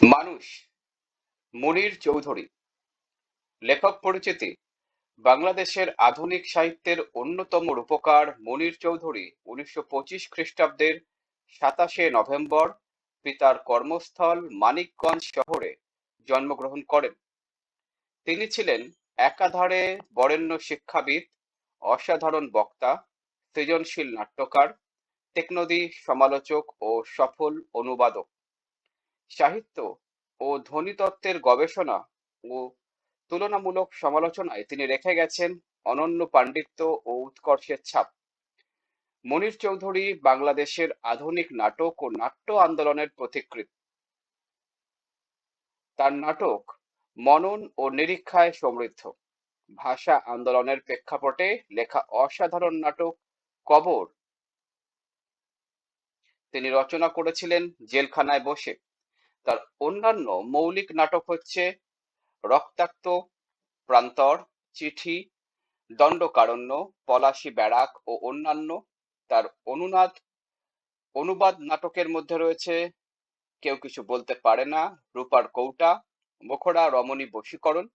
মানুষ মনির চৌধুরী, লেখক পরিচিতি, বাংলাদেশের আধুনিক সাহিত্যের অন্যতম রূপকার মনির চৌধুরী উনিশশো পঁচিশ খ্রিস্টাব্দের সাতাশে নভেম্বর পিতার কর্মস্থল মানিকগঞ্জ শহরে জন্মগ্রহণ করেন। তিনি ছিলেন একাধারে বরেণ্য শিক্ষাবিদ, অসাধারণ বক্তা, সৃজনশীল নাট্যকার, টেকনদী সমালোচক ও সফল অনুবাদক। সাহিত্য ও ধ্বনিতত্ত্বের গবেষণা ও তুলনামূলক সমালোচনায় তিনি রেখে গেছেন অনন্য পাণ্ডিত্য ও উৎকর্ষের ছাপ। মনির চৌধুরী বাংলাদেশের আধুনিক নাটক ও নাট্য আন্দোলনের পথিকৃৎ। তার নাটক মনন ও নিরীক্ষায় সমৃদ্ধ। ভাষা আন্দোলনের প্রেক্ষাপটে লেখা অসাধারণ নাটক কবর। তিনি রচনা করেছিলেন জেলখানায় বসে। তার অন্যান্য মৌলিক নাটক হচ্ছে রক্তাক্ত, প্রান্তর, চিঠি, দণ্ডকারণ্য, পলাশী ব্যারাক ও অন্যান্য। তার অনুনাদ, অনুবাদ নাটকের মধ্যে রয়েছে কেউ কিছু বলতে পারে না, রূপার কৌটা, মুখড়া রমণী বশীকরণ।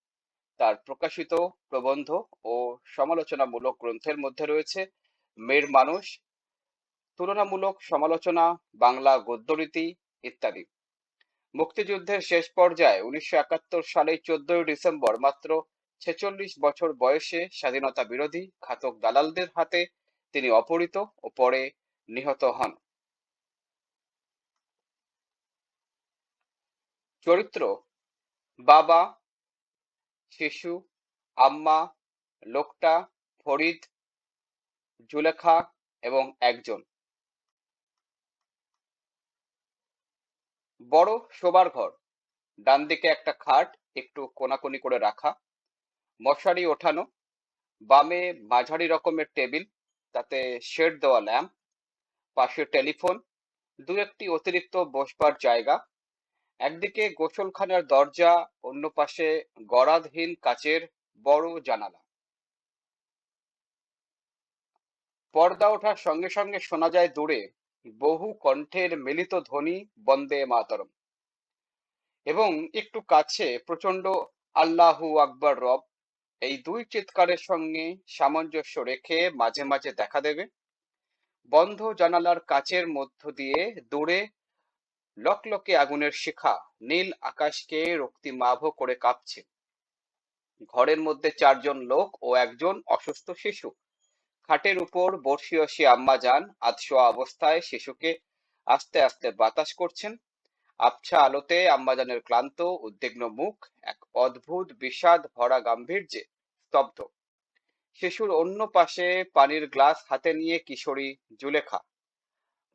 তার প্রকাশিত, প্রবন্ধ ও সমালোচনামূলক গ্রন্থের মধ্যে রয়েছে মেয়ের মানুষ, তুলনামূলক সমালোচনা, বাংলা গদ্যরীতি ইত্যাদি। মুক্তিযুদ্ধের শেষ পর্যায়ে উনিশশো একাত্তর সালের চোদ্দই ডিসেম্বর মাত্র ছেচল্লিশ বছর বয়সে স্বাধীনতা বিরোধী ঘাতক দালালদের হাতে তিনি অপহৃত ও পরে নিহত হন। চরিত্র বাবা, শিশু, আম্মা, লোকটা, ফরিদ, জুলেখা এবং একজন। বড় শোবার ঘর। ডান দিকে একটা খাট, একটু কোনাকুনি করে রাখা। মশারি ওঠানো। বামে মাঝারি রকমের টেবিল, তাতে শেড দেওয়া ল্যাম্প। পাশে টেলিফোন। দু একটি অতিরিক্ত বসবার জায়গা। একদিকে গোসলখানার দরজা, অন্য পাশে গরাদহীন কাচের বড় জানালা। পর্দা ওঠার সঙ্গে সঙ্গে শোনা যায় দূরে বহু কণ্ঠের মিলিত ধ্বনি বন্দে মাতরম। এবং একটু কাছে প্রচণ্ড আল্লাহু আকবর রব এই দুই চিৎকারের সঙ্গে সামঞ্জস্য রেখে মাঝে মাঝে দেখা দেবে। বন্ধ জানালার কাচের মধ্য দিয়ে দূরে লকলকে আগুনের শিখা নীল আকাশকে রক্তিমাভ করে কাঁপছে। ঘরের মধ্যে চারজন লোক ও একজন অসুস্থ শিশু খাটের উপর বর্ষীয়সী আম্মা যান, আধশোয়া অবস্থায় শিশুকে আস্তে আস্তে বাতাস করছেন। আবছা আলোতে আম্মাজানের ক্লান্ত, উদ্বিগ্ন মুখ, এক অদ্ভুত, বিষাদ, ভরা গাম্ভীর্যে স্তব্ধ। শিশুর অন্য পাশে পানির গ্লাস হাতে নিয়ে কিশোরী জুলেখা।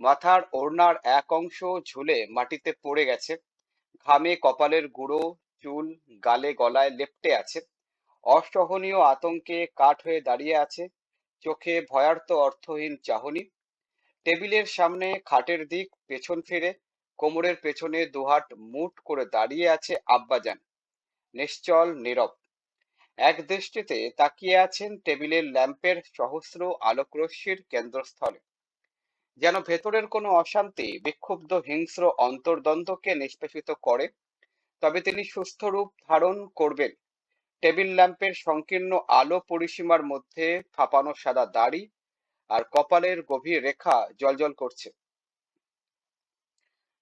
মাথার ওড়নার এক অংশ ঝুলে মাটিতে পড়ে গেছে। ঘামে কপালের গুঁড়ো, চুল, গালে গলায় লেপটে আছে। অসহনীয় আতঙ্কে কাঠ হয়ে দাঁড়িয়ে আছে। চোখে ভয়ার্ত অর্থহীন চাহনি, টেবিলের সামনে খাটের দিক, পেছন ফিরে, কোমরের পেছনে দুহাট মুট করে দাঁড়িয়ে আছে আব্বাজান। নিশ্চল, নীরব। এক দৃষ্টিতে তাকিয়ে আছেন টেবিলের ল্যাম্পের সহস্র আলোকরশ্মির কেন্দ্রস্থলে। যেন ভেতরের কোনো অশান্তি, বিক্ষুব্ধ হিংস্র অন্তর্দ্বন্দ্বকে নিষ্পেষিত করে, তবে তিনি সুস্থ রূপ ধারণ করবেন। টেবিল ল্যাম্পের সংকীর্ণ আলো পরিসীমার মধ্যে ফাঁপানো সাদা দাড়ি আর কপালের গভীর রেখা জলজল করছে।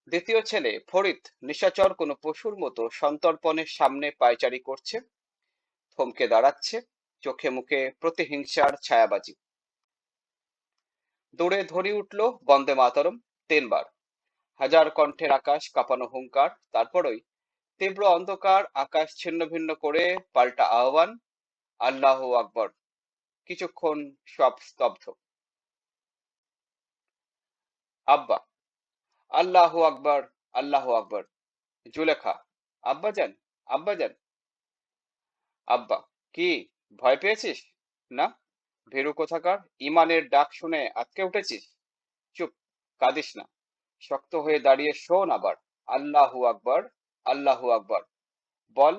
দ্বিতীয় ছেলে ফরিদ নিশাচর কোনো পশুর মতো সন্তর্পণের সামনে পায়চারি করছে, থমকে দাঁড়াচ্ছে, চোখে মুখে প্রতিহিংসার ছায়াবাজি। দূরে ধরি উঠল, বন্দে মাতরম তিনবার। হাজার কণ্ঠের আকাশ কাঁপানো হুঙ্কার, তারপরই তীব্র অন্ধকার, আকাশ ছিন্ন ভিন্ন করে পাল্টা আহ্বান, আল্লাহ আকবর। কিছুক্ষণ সব স্তব্ধ। আব্বা, আল্লাহ আকবর আল্লাহ আকবর। জুলেখা আব্বাজান আব্বাজান আব্বা কি, ভয় পেয়েছিস? না? ভেরু কোথাকার? ইমানের ডাক শুনে আটকে উঠেছিস? চুপ, কাঁদিস না। শক্ত হয়ে দাঁড়িয়ে শোন আবার। আল্লাহু আকবর আল্লাহু আকবর। বল,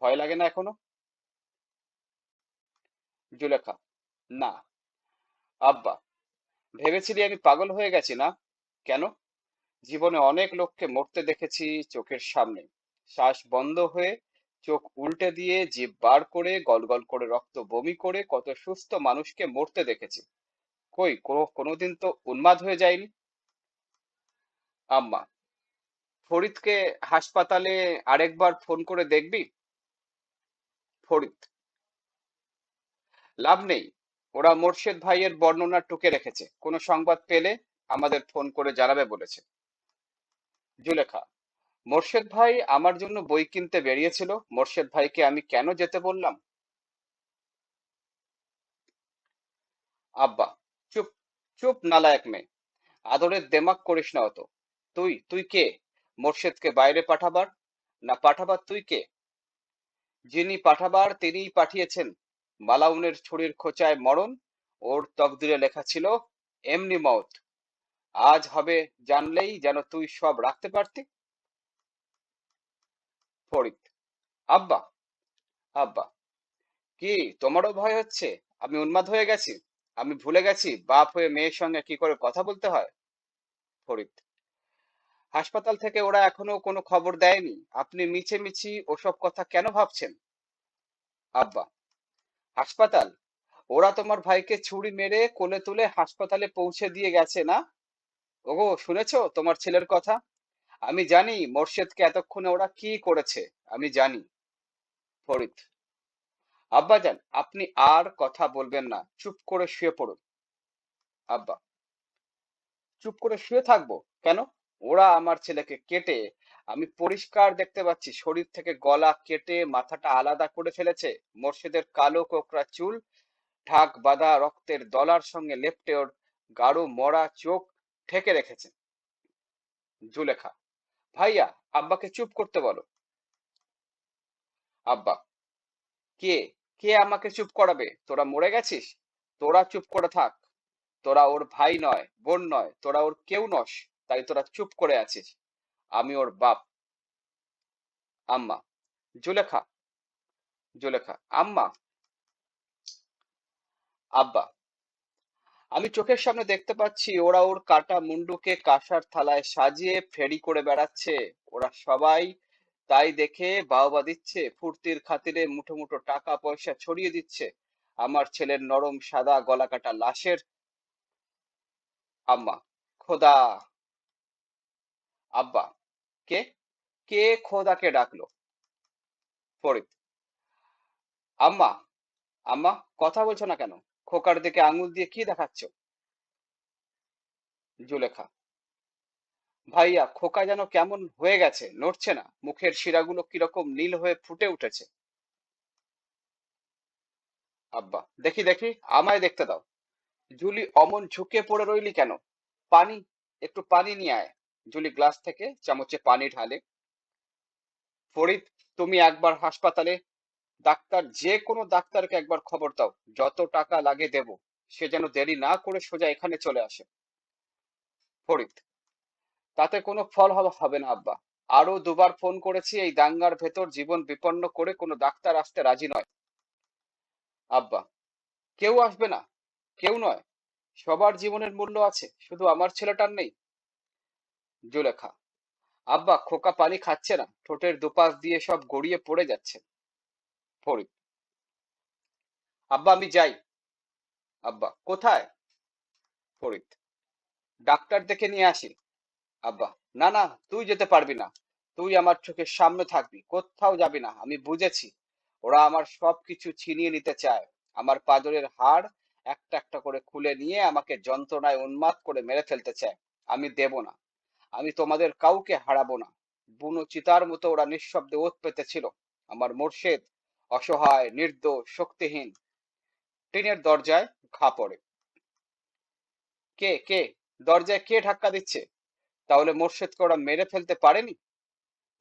ভয় লাগে না এখনও? জুলেখা, না। আব্বা, ভেবেছিলি আমি পাগল হয়ে গেছি না? কেন? জীবনে অনেক লোককে মরতে দেখেছি চোখের সামনে। শ্বাস বন্ধ হয়ে চোখ উল্টে দিয়ে জীব বার করে, গলগল করে, রক্ত বমি করে কত সুস্থ মানুষকে মরতে দেখেছি। কই, কোনো, কোনোদিন তো উন্মাদ হয়ে যায়নি? আম্মা ফরিদকে হাসপাতালে আরেকবার ফোন করে দেখবি? ফরিদ। লাভ নেই। ওরা মোর্শেদ ভাইয়ের বর্ণনা টুকে রেখেছে। কোনো সংবাদ পেলে আমাদের ফোন করে জানাবে বলেছে। জুলেখা, মোর্শেদ ভাই আমার জন্য বই কিনতে বেরিয়েছিল। মোর্শেদ ভাইকে আমি কেন যেতে বললাম? আব্বা, চুপ চুপ নালায়েক মেয়ে। আদরের দেমাক করিস না অত। তুই তুই কে? মোর্শেদকে বাইরে পাঠাবার? না পাঠাবার তুই কে? যিনি পাঠাবার তিনিই পাঠিয়েছেন। মালাউনের ছুরির খোঁচায় মরণ, ওর তকদিরে লেখা ছিল, এমনি মত। আজ হবে জানলেই যেন তুই সব রাখতে পারতি। ফরিদ, আব্বা আব্বা, কি তোমারও ভয় হচ্ছে? আমি উন্মাদ হয়ে গেছি। আমি ভুলে গেছি। বাপ হয়ে মেয়ের সঙ্গে কি করে কথা বলতে হয়? ফরিদ হাসপাতাল থেকে ওরা এখনও কোনো খবর দেয়নি। আপনি মিছে মিছি ওসব কথা কেন ভাবছেন? আব্বা, হাসপাতাল? ওরা তোমার ভাইকে ছুরি মেরে কোলে তুলে হাসপাতালে পৌঁছে দিয়ে গেছে না? ওগো, শুনেছো তোমার ছেলের কথা? আমি জানি মোর্শেদকে এতক্ষণে ওরা কি করেছে, আমি জানি। ফরিদ আব্বাজান আপনি আর কথা বলবেন না, চুপ করে শুয়ে পড়ুন। আব্বা, চুপ করে শুয়ে থাকব? কেন? ওরা আমার ছেলেকে কেটে, আমি পরিষ্কার দেখতে পাচ্ছি, শরীর থেকে গলা কেটে মাথাটা আলাদা করে ফেলেছে। মোর্শেদের কালো কোকড়া চুল, ঢাক বাঁধা রক্তের দলার সঙ্গে লেপটে ওর গাঢ় মরা চোখ ঠেকে রেখেছে। জুলেখা, ভাইয়া, আব্বাকে চুপ করতে বলো। আব্বা, কে কে আমাকে চুপ করাবে? তোরা মরে গেছিস? তোরা চুপ করে থাক। তোরা ওর ভাই নয়, বোন নয়, তোরা ওর কেউ নস। তাই তোরা চুপ করে আছিস। আমি ওর বাপ। আম্মা, জুলেখা জুলেখা, আম্মা। আব্বা, আমি চোখের সামনে দেখতে পাচ্ছি ওরা ওর কাটা মুন্ডুকে কাঁসার থালায় সাজিয়ে ফেরি করে বেড়াচ্ছে। ওরা সবাই তাই দেখে বাহবা দিচ্ছে, ফুর্তির খাতিরে মুঠো মুঠো টাকা পয়সা ছড়িয়ে দিচ্ছে। আমার ছেলের নরম সাদা গলা কাটা লাশের। আম্মা, খোদা! আব্বা, কে? কে খোদাকে ডাকলো? ফরিদ। আম্মা আম্মা, কথা বলছো না কেন? খোকার দিকে আঙুল দিয়ে কি দেখাচ্ছ? জুলেখা। ভাইয়া, খোকা যেন কেমন হয়ে গেছে, নড়ছে না। মুখের শিরাগুলো কীরকম নীল হয়ে ফুটে উঠেছে। আব্বা, দেখি দেখি, আমায় দেখতে দাও। জুলি অমন ঝুঁকে পড়ে রইলি কেন? পানি, একটু পানি নিয়ে আয়। জুলি গ্লাস থেকে চামচে পানি ঢালে। ফরিদ, তুমি একবার হাসপাতালে ডাক্তার, যে কোনো ডাক্তারকে একবার খবর দাও, যত টাকা লাগে দেব। সে যেন দেরি না করে সোজা এখানে চলে আসে। ফরিদ, তাতে কোনো ফল হবে না, আব্বা। আরও দুবার ফোন করেছি, এই দাঙ্গার ভেতর জীবন বিপন্ন করে কোনো ডাক্তার আসতে রাজি নয়। আব্বা, কেউ আসবে না, কেউ নয়। সবার জীবনের মূল্য আছে, শুধু আমার ছেলেটার নেই। জুলেখা। আব্বা, খোকা পানি খাচ্ছে না, ঠোঁটের দুপাশ দিয়ে সব গড়িয়ে পড়ে যাচ্ছে। ফরিদ। আব্বা, আমি যাই। আব্বা, কোথায়? ফরিদ। ডাক্তার দেখে নিয়ে আসি। আব্বা, না না, তুই যেতে পারবি না। তুই আমার চোখের সামনে থাকবি, কোথাও যাবি না, আমি বুঝেছি। ওরা আমার সবকিছু ছিনিয়ে নিতে চায়। আমার পাজরের হাড় একটা একটা করে খুলে নিয়ে আমাকে যন্ত্রণায় উন্মাদ করে মেরে ফেলতে চায়। আমি দেব না। আমি তোমাদের কাউকে হারাবো না। বুনো চিতার মতো ওরা নিঃশব্দে ওত পেতেছিল। আমার মোর্শেদ অসহায়, নির্দোষ, শক্তিহীন, টিনের দরজায় ঘা পড়ে। কে কে? দরজায় কে ধাক্কা দিচ্ছে? তাহলে মোর্শেদকে ওরা মেরে ফেলতে পারেনি?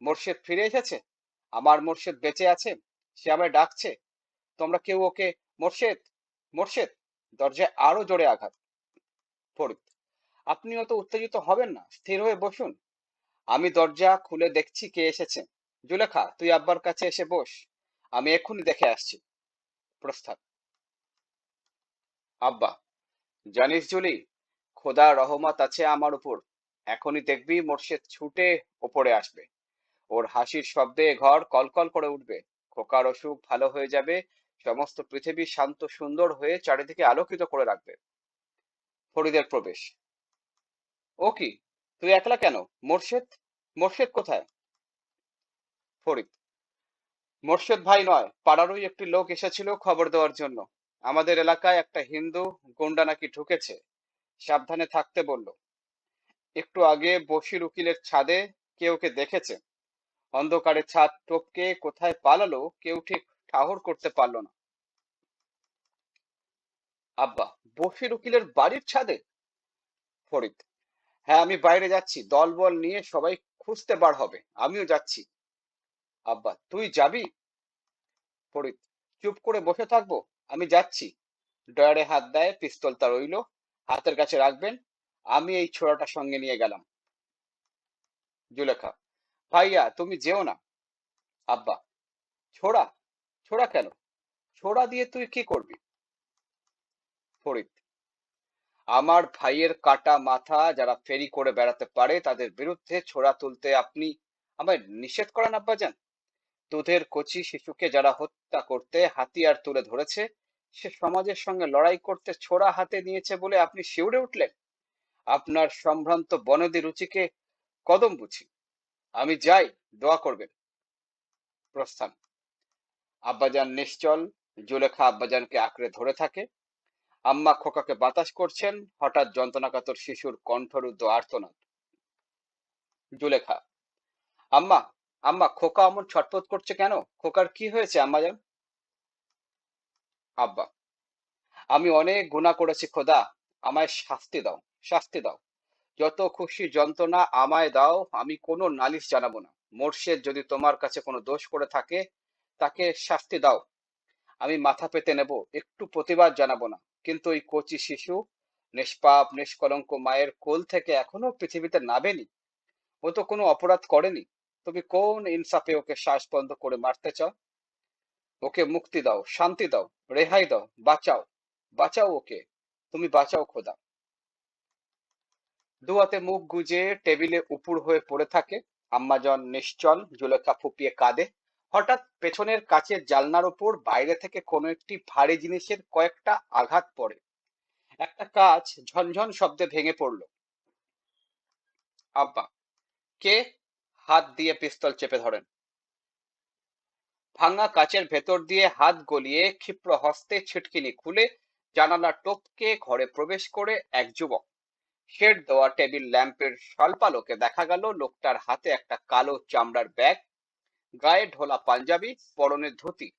মোর্শেদ ফিরে এসেছে? আমার মোর্শেদ বেঁচে আছে? সে আমায় ডাকছে? তোমরা কেউ ওকে, মোর্শেদ মোর্শেদ, দরজায় আরও জোরে আঘাত। ফরিদ। আপনি অত উত্তেজিত হবেন না, স্থির হয়ে বসুন। আমি দরজা খুলে দেখছি কে এসেছে। জুলেখা, তুই আব্বার কাছে এসে বস। আমি এক্ষুনি দেখে আসছি। প্রস্তাব আব্বা, জানিস জুলি, খোদা রহমত আছে আমার উপর। এখনই দেখবি মোর্শেদ ছুটে ওপরে আসবে। ওর হাসির শব্দে ঘর কলকল করে উঠবে। খোকার অসুখ ভালো হয়ে যাবে, সমস্ত পৃথিবী শান্ত সুন্দর হয়ে চারিদিকে আলোকিত করে রাখবে। ফরিদের প্রবেশ। ও কি? তুই একলা কেন? মোর্শেদ? মোর্শেদ কোথায়? ফরিদ। মোর্শেদ ভাই নয়, পাড়ারই একটি লোক এসেছিল খবর দেওয়ার জন্য। আমাদের এলাকায় একটা হিন্দু গুন্ডা নাকি ঢুকেছে। সাবধানে থাকতে বলল। একটু আগে বসির উকিলের ছাদে কেউ কে দেখেছে। অন্ধকারে ছাদ টপকে কোথায় পালালো কেউ ঠিক ঠাহর করতে পারল না। আব্বা বসির উকিলের বাড়ির ছাদে? ফরিদ। হ্যাঁ আমি বাইরে যাচ্ছি। দলবল নিয়ে সবাই খুঁজতে বার হবে। আমিও যাচ্ছি। আব্বা, তুই যাবি? ফরিদ, চুপ করে বসে থাকব? আমি যাচ্ছি। ডয়ারে হাত দেয় পিস্তলটা রইল। হাতের কাছে রাখবেন। আমি এই ছোড়াটা সঙ্গে নিয়ে গেলাম। জুলেখা, ভাইয়া, তুমি যেও না। আব্বা, ছোড়া? ছোড়া কেন? ছোড়া দিয়ে তুই কি করবি? ফরিদ আমার ভাইয়ের কাটা মাথা যারা ফেরি করে বেড়াতে পারে, তাদের বিরুদ্ধে ছোড়া তুলতে আপনি আমায় নিষেধ করেন, আব্বাজান। দুধের কচি শিশুকে যারা হত্যা করতে হাতিয়ার তুলে ধরেছে, সে সমাজের সঙ্গে লড়াই করতে ছোড়া হাতে নিয়েছে বলে আপনি শিউরে উঠলেন। আপনার সম্ভ্রান্ত বনদি রুচিকে কদম বুঝি। আমি যাই, দোয়া করবেন। প্রস্থান। আব্বাজান নিশ্চল, জুলেখা আব্বাজানকে আঁকড়ে ধরে থাকে। আম্মা খোকাকে বাতাস করছেন, হঠাৎ যন্ত্রণাকাতর শিশুর কণ্ঠরুদ্ধ আর্তনাদ। জুলেখা, আম্মা আম্মা, খোকা অমন ছটফট করছে কেন? খোকার কি হয়েছে আম্মাজান আব্বা, আমি অনেক গুণা করেছি, খোদা, আমায় শাস্তি দাও শাস্তি দাও। যত খুশি যন্ত্রণা আমায় দাও, আমি কোনো নালিশ জানাব না। মোর্শেদ যদি তোমার কাছে কোনো দোষ করে থাকে, তাকে শাস্তি দাও। আমি মাথা পেতে নেব, একটু প্রতিবাদ জানাব না। কিন্তু ওই কচি শিশু নিষ্পাপ, নিষ্কলঙ্ক মায়ের কোল থেকে এখনও পৃথিবীতে নাবেনি ও তো কোনো অপরাধ করেনি। তুমি কোন ইনসাফে ওকে শ্বাস বন্ধ করে মারতে চাও? ওকে মুক্তি দাও, শান্তি দাও, রেহাই দাও, বাঁচাও বাঁচাও ওকে। তুমি বাঁচাও খোদা। দুয়াতে মুখ গুজে টেবিলে উপুর হয়ে পড়ে থাকে। আম্মাজন নিশ্চল, জুলেখা ফুপিয়ে কাঁদে। হঠাৎ পেছনের কাচের জালনার উপর বাইরে থেকে কোনো একটি ভারী জিনিসের কয়েকটা আঘাত পড়ে। একটা কাজ ঝনঝন শব্দে ভেঙে পড়ল। আব্বা, কে হাত দিয়ে পিস্তল চেপে ধরেন? ভাঙা কাচের ভেতর দিয়ে হাত গলিয়ে ক্ষিপ্র হস্তে ছিটকিনি খুলে জানালা টপকে ঘরে প্রবেশ করে এক যুবক। শেড দেওয়া টেবিল ল্যাম্পের স্বল্পালোকে দেখা গেল লোকটার হাতে একটা কালো চামড়ার ব্যাগ গায়ে ঢোলা পাঞ্জাবি, পরনে ধুতি।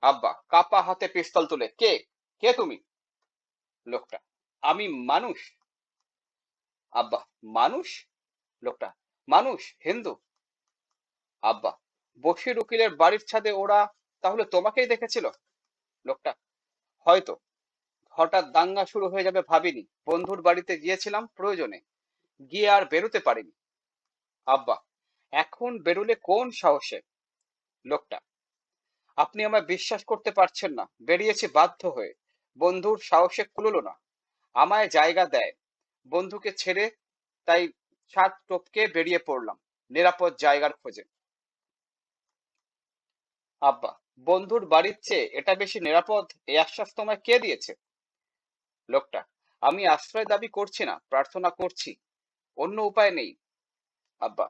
আব্বা, কাপা হাতে পিস্তল তুলে, কে? কে তুমি? লোকটা, আমি মানুষ। আব্বা, মানুষ? লোকটা, মানুষ, হিন্দু। আব্বা, বসির উকিলের বাড়ির ছাদে ওরা তাহলে তোমাকেই দেখেছিল? লোকটা, হয়তো। হঠাৎ দাঙ্গা শুরু হয়ে যাবে ভাবিনি। বন্ধুর বাড়িতে গিয়েছিলাম প্রয়োজনে। গিয়ে আর বেরোতে পারিনি। আব্বা এখন বেরোলে কোন সাহসে? লোকটা, আপনি আমায় বিশ্বাস করতে পারছেন না। বেরিয়েছি বাধ্য হয়ে। বন্ধুর সাহসে কুললো না। আমায় জায়গা দেয়। বন্ধুকে ছেড়ে তাই ছাদ টপকে বেরিয়ে পড়লাম, নিরাপদ জায়গার খোঁজে। আব্বা, বন্ধুর বাড়ির চেয়ে এটা বেশি নিরাপদ? এই আশ্বাস তোমায় কে দিয়েছে? লোকটা, আমি আশ্রয় দাবি করছি না, প্রার্থনা করছি। অন্য উপায় নেই। আব্বা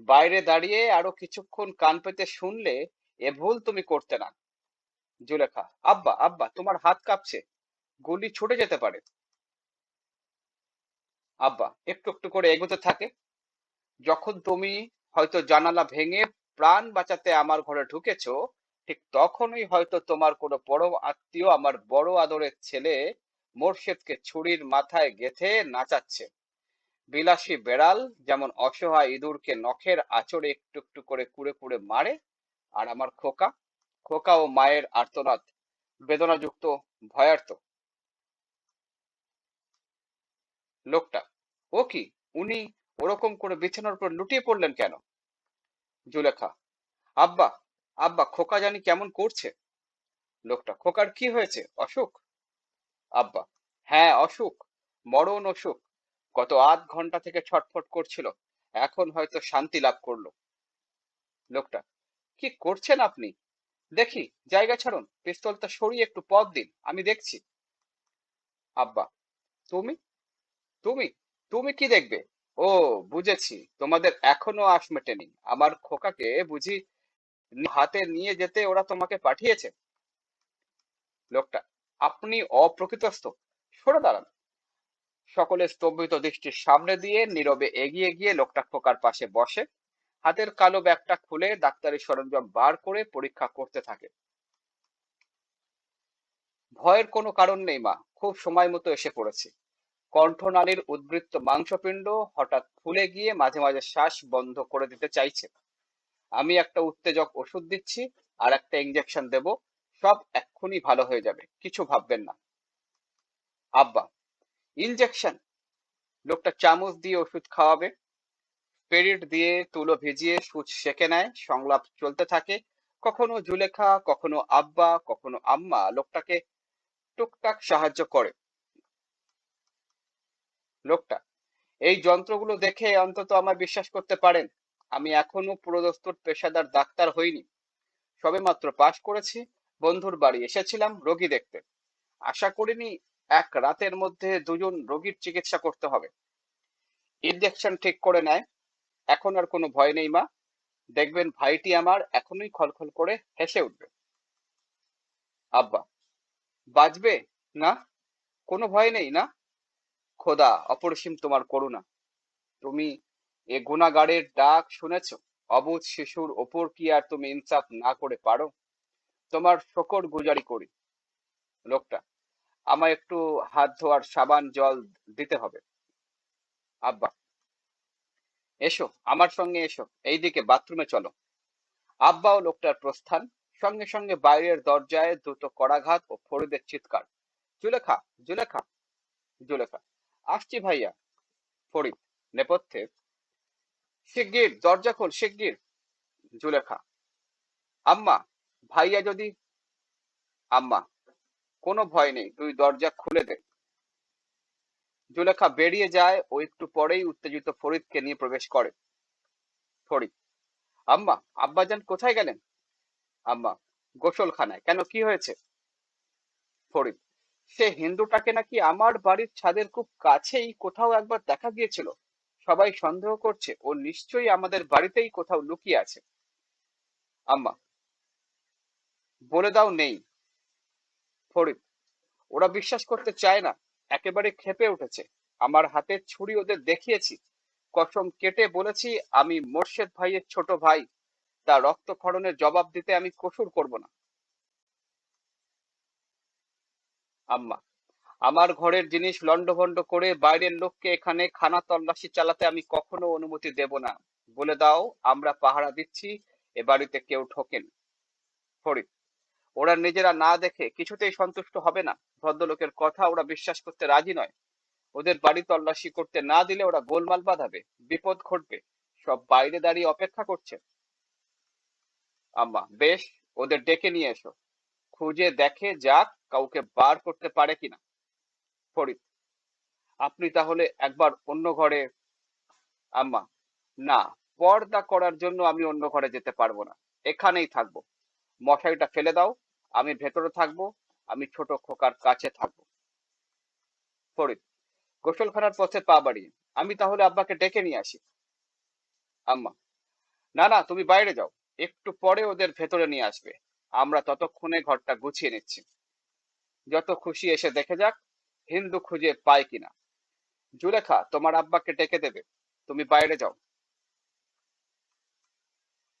বাইরে দাঁড়িয়ে আরও কিছুক্ষণ কান পেতে শুনলে এ ভুল তুমি করতে না। জুলেখা, আব্বা আব্বা, তোমার হাত কাঁপছে। গুলি ছুটে যেতে পারে। আব্বা, একটু একটু করে এগোতে থাকে। যখন তুমি হয়তো জানালা ভেঙে প্রাণ বাঁচাতে আমার ঘরে ঢুকেছো, ঠিক তখনই হয়তো তোমার কোনো বড় আত্মীয় আমার বড় আদরের ছেলে মোর্শেদকে ছুরির মাথায় গেথে নাচাচ্ছে। বিলাসী বেড়াল যেমন অসহায় ইঁদুরকে নখের আচরে একটু একটু করে কুড়ে কুড়ে মারে, আর আমার খোকা খোকা ও মায়ের আর্তনাদ বেদনাযুক্ত, ভয়ার্ত। লোকটা, ও কি, উনি ওরকম করে বিছানার উপর লুটিয়ে পড়লেন কেন? জুলেখা, আব্বা আব্বা, খোকা জানি কেমন করছে? লোকটা, খোকার কি হয়েছে, অসুখ? আব্বা হ্যাঁ অসুখ, মরণ অসুখ। গত আধ ঘণ্টা থেকে ছটফট করছিল। এখন হয়তো শান্তি লাভ করল। লোকটা, কি করছেন আপনি? দেখি, জায়গা ছাড়ুন। পিস্তলটা সরিয়ে একটু পথ দিন, আমি দেখছি। আব্বা, তুমি? তুমি? তুমি কি দেখবে? ও, বুঝেছি, তোমাদের এখনও আশ মেটেনি। আমার খোকাকে বুঝি হাতে নিয়ে যেতে ওরা তোমাকে পাঠিয়েছে? লোকটা, আপনি অপ্রকৃতস্থ। সরে দাঁড়ান। সকলে স্তম্ভিত দৃষ্টির সামনে দিয়ে নীরবে এগিয়ে গিয়ে লোকটা খোকার পাশে বসে, হাতের কালো ব্যাগটা খুলে ডাক্তারি সরঞ্জাম বার করে পরীক্ষা করতে থাকে। ভয়ের কোনো কারণ নেই, মা। খুব সময় মতো এসে পড়েছি। কণ্ঠনালীর উদ্বৃত্ত মাংসপিণ্ড হঠাৎ ফুলে গিয়ে মাঝে মাঝে শ্বাস বন্ধ করে দিতে চাইছে। আমি একটা উত্তেজক ওষুধ দিচ্ছি আর একটা ইঞ্জেকশন দেব। সব এক্ষুনি ভালো হয়ে যাবে, কিছু ভাববেন না। আব্বা ইনজেকশন লোকটা চামচ দিয়ে ওষুধ খাওয়াবে। স্পিরিট দিয়ে তুলো ভিজিয়ে সুচ সেকে নেয়। সংলাপ চলতে থাকে। কখনো জুলেখা কখনো আব্বা, কখনো আম্মা লোকটাকে টুকটাক সাহায্য করে। লোকটা, এই যন্ত্রগুলো দেখে অন্তত আমার বিশ্বাস করতে পারেন। আমি এখনও পুরোদস্তুর পেশাদার ডাক্তার হইনি। সবে মাত্র পাশ করেছি। বন্ধুর বাড়ি এসেছিলাম রোগী দেখতে। আশা করিনি এক রাতের মধ্যে দুজন রোগীর চিকিৎসা করতে হবে। ইনজেকশন ঠিক করে নেয়। এখন আর কোনো ভয় নেই মা। দেখবেন ভাইটি আমার এখনই খলখল করে হেসে উঠবে। আব্বা, বাজবে না? কোনো ভয় নেই না? খোদা, অপরিসীম তোমার করুণা। তুমি এ গুণাগারের ডাক শুনেছ? অবুধ শিশুর ওপর কি আর তুমি ইনসাফ না করে পারো? তোমার শকর গুজারি করি। লোকটা আমায় একটু হাত ধোয়ার সাবান, জল দিতে হবে। আব্বা, এসো, আমার সঙ্গে এসো। এইদিকে বাথরুমে চলো। আব্বা ও লোকটার প্রস্থান। সঙ্গে সঙ্গে বাইরের দরজায় দ্রুত করাঘাত ও ফরিদের চিৎকার। জুলেখা জুলেখা জুলেখা, আসছি ভাইয়া। ফরিদ, নেপথ্যে। শিগগির, দরজা খোল, শিগগির। জুলেখা, আম্মা, ভাইয়া যদি, আম্মা কোনো ভয় নেই, তুই দরজা খুলে দে জুলেখা বেরিয়ে যায় ও একটু পরেই উত্তেজিত ফরিদকে নিয়ে প্রবেশ করে। ফরিদ, আম্মা, আব্বাজান কোথায় গেলেন? আম্মা, গোসলখানায়। কেন, কি হয়েছে? ফরিদ, সে হিন্দুটাকে নাকি আমার বাড়ির ছাদের খুব কাছেই কোথাও একবার দেখা গিয়েছিল। সবাই সন্দেহ করছে, ও নিশ্চয়ই আমাদের বাড়িতেই কোথাও লুকিয়ে আছে। আম্মা, বলে দাও নেই। ফরিদ। ওরা বিশ্বাস করতে চায় না, একেবারে খেপে উঠেছে। আমার হাতের ছুরি ওদের দেখিয়েছি। কসম কেটে বলেছি, আমি মোর্শেদ ভাইয়ের ছোট ভাই। তা রক্তক্ষরণের জবাব দিতে আমি কসুর করব না। আম্মা, আমার ঘরের জিনিস লন্ডভন্ড করে বাইরের লোককে এখানে খানা তল্লাশি চালাতে আমি কখনো অনুমতি দেব না। বলে দাও, আমরা পাহারা দিচ্ছি, এ বাড়িতে কেউ ঠোকেন ফরিদ ওরা নিজেরা না দেখে কিছুতেই সন্তুষ্ট হবে না। ভদ্রলোকের কথা ওরা বিশ্বাস করতে রাজি নয়। ওদের বাড়ি তল্লাশি করতে না দিলে ওরা গোলমাল বাঁধাবে, বিপদ ঘটবে। সব বাইরে দাঁড়িয়ে অপেক্ষা করছে। আম্মা, বেশ, ওদের ডেকে নিয়ে এসো। খুঁজে দেখে যাক কাউকে বার করতে পারে কিনা। ফরিদ, আপনি তাহলে একবার অন্য ঘরে আম্মা, না, পর্দা করার জন্য আমি অন্য ঘরে যেতে পারব না। এখানেই থাকব। মশারিটা ফেলে দাও। আমি ভেতরে থাকব, আমি ছোট খোকার কাছে থাকব। ফরিদ, গোসলখানার পথে পা বাড়িয়ে, আমি তাহলে আব্বাকে ডেকে নিয়ে আসি। আম্মা, না না, তুমি বাইরে যাও, একটু পরে ওদের ভেতরে নিয়ে আসবে। আমরা ততক্ষণে ঘরটা গুছিয়ে নিচ্ছি। যত খুশি এসে দেখে যাক, হিন্দু খুঁজে পায় কিনা। জুলেখা, তোমার আব্বাকে ডেকে দেবে। তুমি বাইরে যাও।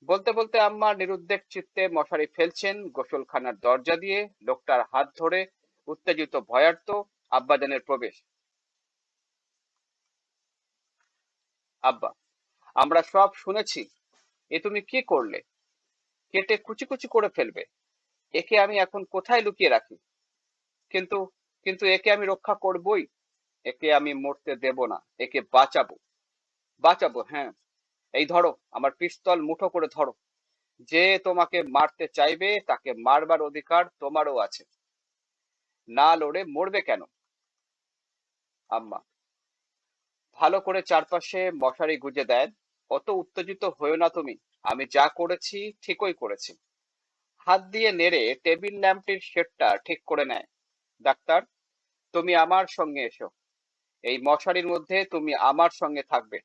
বলতে বলতে আম্মা নিরুদ্বেগ চিত্তে মশারি ফেলছেন, গোসলখানার দরজা দিয়ে লোকটার হাত ধরে উত্তেজিত, ভয়ার্ত আব্বাজানের প্রবেশ। আব্বা, আমরা সব শুনেছি, এ তুমি কি করলে? কেটে কুচি কুচি করে ফেলবে। একে আমি এখন কোথায় লুকিয়ে রাখি? কিন্তু কিন্তু একে আমি রক্ষা করবই। একে আমি মরতে দেব না, একে বাঁচাবো। বাঁচাবো হ্যাঁ। এই ধরো, আমার পিস্তল মুঠো করে ধরো। যে তোমাকে মারতে চাইবে, তাকে মারবার অধিকার তোমারও আছে। না লড়ে মরবে কেন? আম্মা, ভালো করে চারপাশে মশারি গুজে দেন। অত উত্তেজিত হয়েও না তুমি। আমি যা করেছি, ঠিকই করেছি। হাত দিয়ে নেড়ে টেবিল ল্যাম্পটির শেডটা ঠিক করে নেয়। ডাক্তার, তুমি আমার সঙ্গে এসো। এই মশারির মধ্যে তুমি আমার সঙ্গে থাকবে।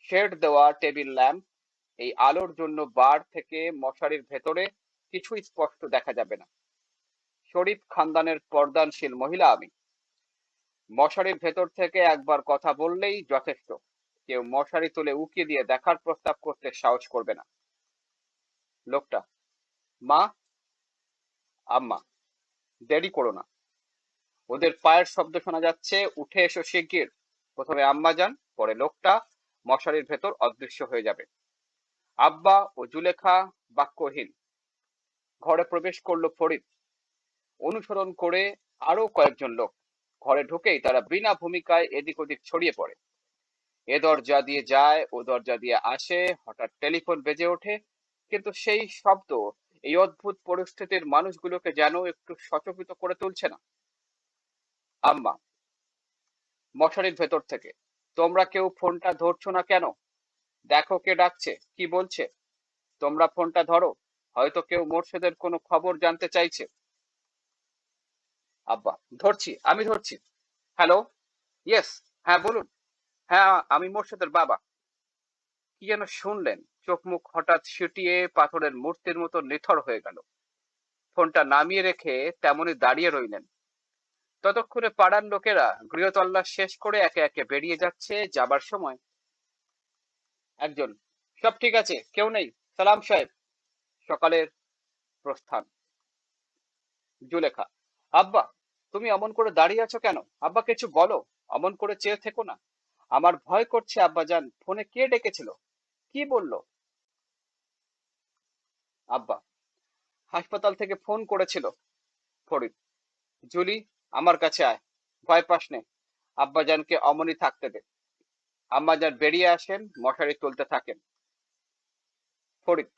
শেড দেওয়া টেবিল ল্যাম্প এই আলোর জন্য বার থেকে মশারির ভেতরে কিছুই স্পষ্ট দেখা যাবে না। শরীফ খানদানের পর্দানশীল মহিলা আমি। মশারির ভেতর থেকে একবার কথা বললেই যথেষ্ট। কেউ মশারি তুলে উকিয়ে দিয়ে দেখার প্রস্তাব করতে সাহস করবে না। লোকটা, মা, আম্মা, দেরি করো না। ওদের পায়ের শব্দ শোনা যাচ্ছে, উঠে এসো শিগগির। প্রথমে আম্মা যান, পরে লোকটা মশারির ভেতর অদৃশ্য হয়ে যাবে। আব্বা ও জুলেখা বাক্যহীন। ঘরে প্রবেশ করল ফরিদ। অনুসরণ করে আরও কয়েকজন লোক। ঘরে ঢুকেই তারা বিনা ভূমিকায় এদিক ওদিক ছড়িয়ে পড়ে। এ দরজা দিয়ে যায়, ও দরজা দিয়ে আসে, হঠাৎ টেলিফোন বেজে ওঠে। কিন্তু সেই শব্দ, এই অদ্ভুত পরিস্থিতির মানুষগুলোকে যেন একটু সচকিত করে তুলছে না। আম্মা, মশারির ভেতর থেকে তোমরা কেউ ফোনটা ধরছো না কেন? দেখো কে ডাকছে, কি বলছে। তোমরা ফোনটা ধরো, হয়তো কেউ মোর্শেদের কোনো খবর জানতে চাইছে। আব্বা, ধরছি, আমি ধরছি। হ্যালো? ইয়েস হ্যাঁ বলুন। হ্যাঁ আমি মোর্শেদের বাবা। কি যেন শুনলেন, চোখ মুখ হঠাৎ সিটিয়ে পাথরের মূর্তির মতো নিথর হয়ে গেল। ফোনটা নামিয়ে রেখে তেমনি দাঁড়িয়ে রইলেন। ততক্ষণে পাড়ার লোকেরা গৃহতল্লাশ শেষ করে একে একে বেরিয়ে যাচ্ছে যাবার সময়। একজন, সব ঠিক আছে, কেউ নেই, সালাম সাহেব। সকালের প্রস্থান। জুলেখা, আব্বা, তুমি অমন করে দাঁড়িয়ে আছো কেন? আব্বা, কিছু বলো, অমন করে চেয়ে থেকো না। আমার ভয় করছে আব্বা যান ফোনে কে ডেকেছিল? কি বলল? আব্বা, হাসপাতাল থেকে ফোন করেছিল ফরিদ। জুলি আমার কাছে আয়। ভয় পাস নে। আব্বাজানকে অমনি থাকতে দে। আম্মাজান বেরিয়ে আসেন, মশারি তুলতে থাকেন। ফরিদ,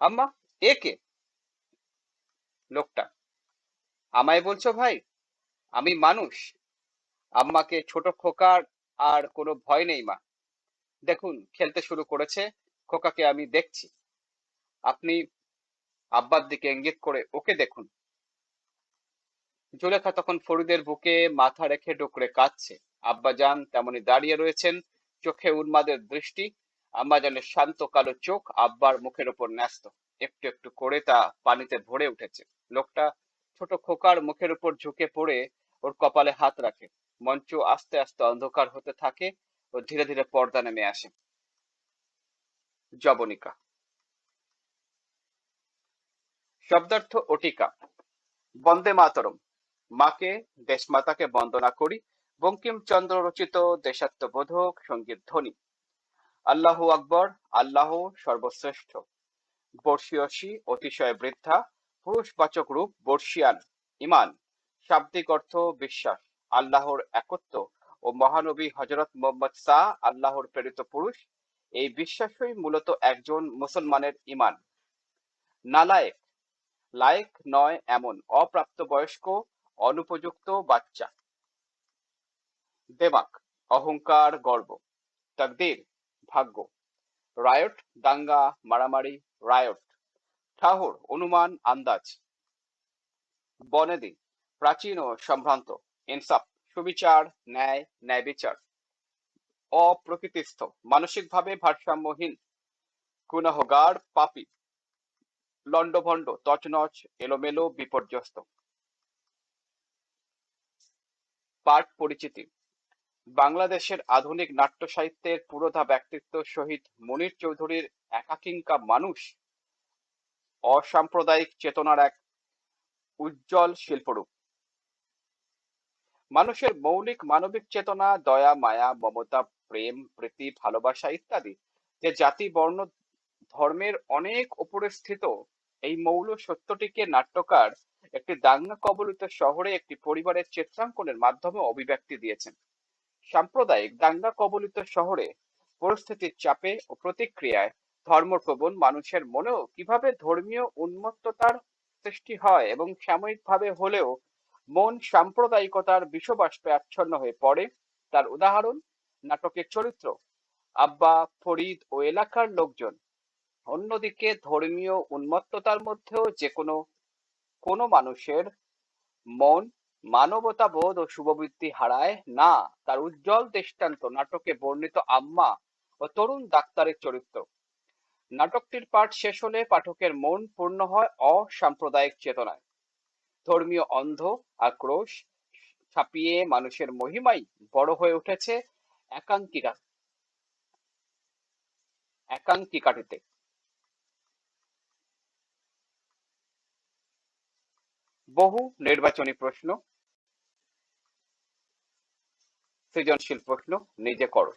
আম্মা, এ কে? লোকটা, আমায় বলছো ভাই, আমি মানুষ। আম্মাকে ছোট খোকার আর কোনো ভয় নেই মা। দেখুন, খেলতে শুরু করেছে, খোকাকে আমি দেখছি। আপনি আব্বার দিকে ইঙ্গিত করে ওকে দেখুন। জুলেখা তখন ফরিদের বুকে মাথা রেখে ডুকরে কাঁদছে। আব্বাজান তেমনি দাঁড়িয়ে রয়েছেন, চোখে উন্মাদের দৃষ্টি আম্মাজানের শান্ত কালো চোখ আব্বার মুখের ওপর ন্যস্ত। একটু একটু করে তা পানিতে ভরে উঠেছে। লোকটা ছোট খোকার মুখের উপর ঝুঁকে পড়ে ওর কপালে হাত রাখে। মঞ্চ আস্তে আস্তে অন্ধকার হতে থাকে ও ধীরে ধীরে পর্দা নেমে আসে। জবনিকা শব্দার্থ অটিকা। বন্দে মাতরম। মাকে দেশমাতাকে বন্দনা করি, বঙ্কিমচন্দ্র রচিত দেশাত্মবোধক সংগীত ধ্বনি। আল্লাহ আকবর, আল্লাহ সর্বশ্রেষ্ঠ। বর্ষীয়সী, অতিশয় বৃদ্ধা, পুরুষবাচক রূপ বর্ষিয়ান, ইমান, শাব্দিক অর্থ বিশ্বাস, আল্লাহর একত্ব ও মহানবী হজরত মোহাম্মদ শাহ, আল্লাহর প্রেরিত পুরুষ, এই বিশ্বাসই মূলত একজন মুসলমানের ইমান। নালায়েক, লায়েক নয় এমন অপ্রাপ্তবয়স্ক অনুপযুক্ত বাচ্চা। দেমাক অহংকার, গর্ব। তকদির, ভাগ্য। রায়ট, দাঙ্গা, মারামারি, রায়ট। ঠাহর, অনুমান, আন্দাজ। বনেদি, প্রাচীন ও সম্ভ্রান্ত। ইনসাফ, সুবিচার, ন্যায় ন্যায় বিচার অপ্রকৃতিস্থ, মানসিকভাবে ভারসাম্যহীন। গুণহগার পাপি। লণ্ডভণ্ড, তছনছ, এলোমেলো, বিপর্যস্ত। পাঠ পরিচিতি। বাংলাদেশের আধুনিক নাট্য সাহিত্যের পুরোধা ব্যক্তিত্ব শহীদ মনির চৌধুরীর একাকিঙ্কা মানুষ অসাম্প্রদায়িক চেতনার এক উজ্জ্বল শিল্পরূপ। মানুষের মৌলিক মানবিক চেতনা, দয়া, মায়া, মমতা, প্রেম, প্রীতি, ভালোবাসা ইত্যাদি যে জাতি, বর্ণ, ধর্মের অনেক উপরে স্থিত, এই মৌল সত্যটিকে নাট্যকার একটি দাঙ্গা কবলিত শহরে একটি পরিবারের চিত্রাঙ্কনের মাধ্যমে অভিব্যক্তি দিয়েছেন। সাম্প্রদায়িক দাঙ্গা কবলিত শহরে পরিস্থিতির চাপে ও প্রতিক্রিয়ায় ধর্মপ্রবণ মানুষের মনেও কীভাবে ধর্মীয় উন্মত্ততার সৃষ্টি হয় এবং সাময়িকভাবে হলেও মন সাম্প্রদায়িকতার বিষবাষ্পে আচ্ছন্ন হয়ে পড়ে, তার উদাহরণ, নাটকের চরিত্র, আব্বা, ফরিদ ও এলাকার লোকজন। অন্যদিকে ধর্মীয় উন্মত্ততার মধ্যেও যে কোনো কোনো মানুষের মন মানবতাবোধ ও শুভবৃত্তি হারায় না। তার উজ্জ্বল দৃষ্টান্ত নাটকে বর্ণিত আম্মা ও তরুণ ডাক্তারের চরিত্র। নাটকটির পাঠ শেষ হলে পাঠকের মন পূর্ণ হয় অসাম্প্রদায়িক চেতনায়। ধর্মীয় অন্ধ, আক্রোশ ছাপিয়ে মানুষের মহিমাই বড় হয়ে উঠেছে একাঙ্কিকা একাঙ্কিকাটিতে বহু নির্বাচনী প্রশ্ন সৃজনশীল প্রশ্ন নিজে করো।